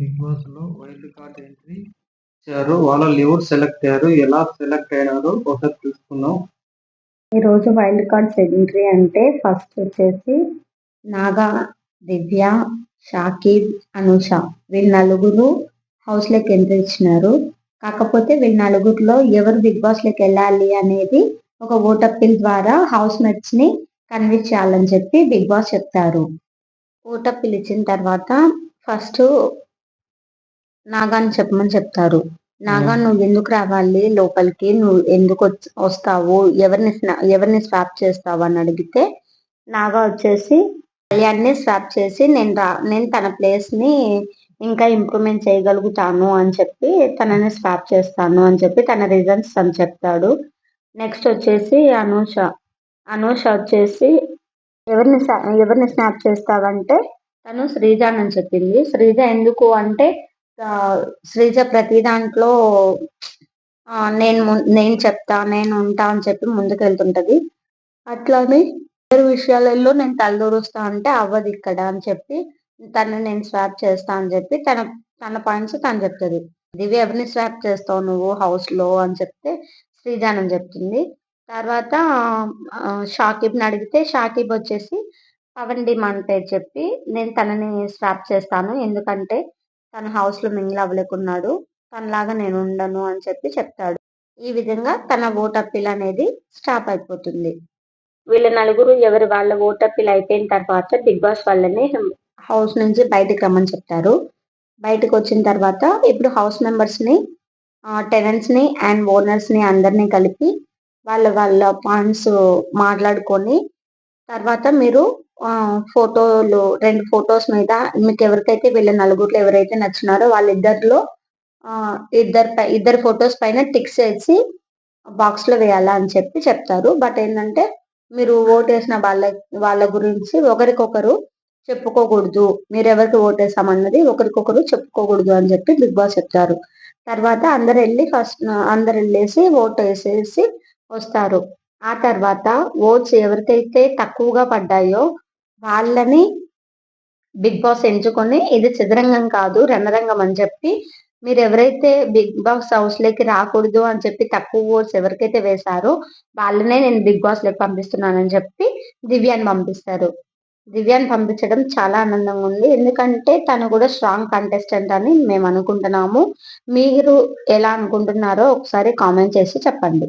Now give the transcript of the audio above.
Big బాస్లో wild card entry ఇచ్చారు. వాళ్ళు ఎవరు సెలెక్ట్ అయ్యారు. ఎలా సెలెక్ట్ అయినారు ఒకసారి తెలుసుకుందాం. ఈరోజు వైల్డ్ కార్డ్ ఎంట్రీ అంటే ఫస్ట్ వచ్చేసి నాగా దివ్య షాకిబ్ అనూష. వీళ్ళు నలుగురు హౌస్లోకి ఎంట్రీ ఇచ్చినారు. కాకపోతే వీళ్ళ నలుగురిలో ఎవరు బిగ్ బాస్లోకి వెళ్ళాలి అనేది ఒక ఓట్ అప్పీల్ ద్వారా హౌస్ మేట్స్ని కన్విన్స్ చేయాలని చెప్పి బిగ్ బాస్ చెప్తారు. ఓట్ అప్పీల్ ఇచ్చిన తర్వాత ఫస్ట్ నాగాని చెప్పమని చెప్తారు. నాగా నువ్వు ఎందుకు రావాలి? లోపలికి నువ్వు ఎందుకు వస్తావు? ఎవరిని స్నా- ఎవరిని స్వాప్ చేస్తావు? అని అడిగితే నాగా వచ్చేసి కళ్యాణ్ని స్వాప్ చేసి నేను రా నేను తన ప్లేస్ని ఇంకా ఇంప్రూవ్మెంట్ చేయగలుగుతాను అని చెప్పి తనని స్వాప్ చేస్తాను అని చెప్పి తన రీజన్స్ తను చెప్తాడు. నెక్స్ట్ వచ్చేసి అనూష. అనూష వచ్చేసి ఎవరిని ఎవరిని స్నాప్ చేస్తావంటే? తను శ్రీజ అని చెప్పింది. శ్రీజ ఎందుకు అంటే శ్రీజ ప్రతి దాంట్లో నేను నేను చెప్తా నేను ఉంటా అని చెప్పి ముందుకు వెళ్తుంటది అట్లానే ఇద్దరు విషయాలలో నేను తలదూరుస్తా అంటే అవ్వదు ఇక్కడ అని చెప్పి తను నేను స్వాప్ చేస్తా అని చెప్పి తన తన పాయింట్స్ తను చెప్తుంది. దివ్య ఎవరిని స్వాప్ చేస్తావు నువ్వు హౌస్లో అని చెప్తే శ్రీజానం చెప్తుంది. తర్వాత షాకిబ్ని అడిగితే షాకిబ్ వచ్చేసి పవన్ డిమాండ్ పేరు చెప్పి నేను తనని స్వాప్ చేస్తాను. ఎందుకంటే తన హౌస్లో మింగిల్ అవ్వలేకున్నాడు తనలాగా నేను ఉండను అని చెప్పి చెప్తాడు. ఈ విధంగా తన ఓట్ అప్పీల్ అనేది స్టాప్ అయిపోతుంది. వీళ్ళ నలుగురు ఎవరి వాళ్ళ ఓట్ అప్పీల్ అయిపోయిన తర్వాత బిగ్ బాస్ వాళ్ళని హౌస్ నుంచి బయటకు రమ్మని చెప్తారు. బయటకు వచ్చిన తర్వాత ఇప్పుడు హౌస్ మెంబర్స్ని టెనెంట్స్ని అండ్ ఓనర్స్ని అందరినీ కలిపి వాళ్ళ వాళ్ళ పాయింట్స్ మాట్లాడుకొని తర్వాత మీరు ఫోటోలు రెండు ఫొటోస్ మీద మీకు ఎవరికైతే వీళ్ళ నలుగురిలో ఎవరైతే నచ్చినారో వాళ్ళిద్దరిలో ఇద్దరు పై- ఇద్దరు ఫొటోస్ పైన టిక్స్ వేసి బాక్స్లో వేయాలా అని చెప్పి చెప్తారు. బట్ ఏంటంటే మీరు ఓట్ వేసిన వాళ్ళ వాళ్ళ గురించి ఒకరికొకరు చెప్పుకోకూడదు. మీరు ఎవరికి ఓట్ వేసామన్నది ఒకరికొకరు చెప్పుకోకూడదు అని చెప్పి బిగ్ బాస్ చెప్తారు. తర్వాత అందరు వెళ్ళి ఫస్ట్ అందరు వెళ్ళేసి ఓట్ వేసేసి వస్తారు. ఆ తర్వాత ఓట్స్ ఎవరికైతే తక్కువగా పడ్డాయో వాళ్ళని బిగ్ బాస్ ఎంచుకొని ఇది చదరంగం కాదు రణరంగం అని చెప్పి మీరు ఎవరైతే బిగ్ బాస్ హౌస్లోకి రాకూడదు అని చెప్పి తక్కువ ఓట్స్ ఎవరికైతే వేశారో వాళ్ళనే నేను బిగ్ బాస్లోకి పంపిస్తున్నానని చెప్పి దివ్యాన్ని పంపిస్తారు. దివ్యాన్ని పంపించడం చాలా ఆనందంగా ఉంది. ఎందుకంటే తను కూడా స్ట్రాంగ్ కంటెస్టెంట్ అని మేము అనుకుంటున్నాము. మీరు ఎలా అనుకుంటున్నారో ఒకసారి కామెంట్ చేసి చెప్పండి.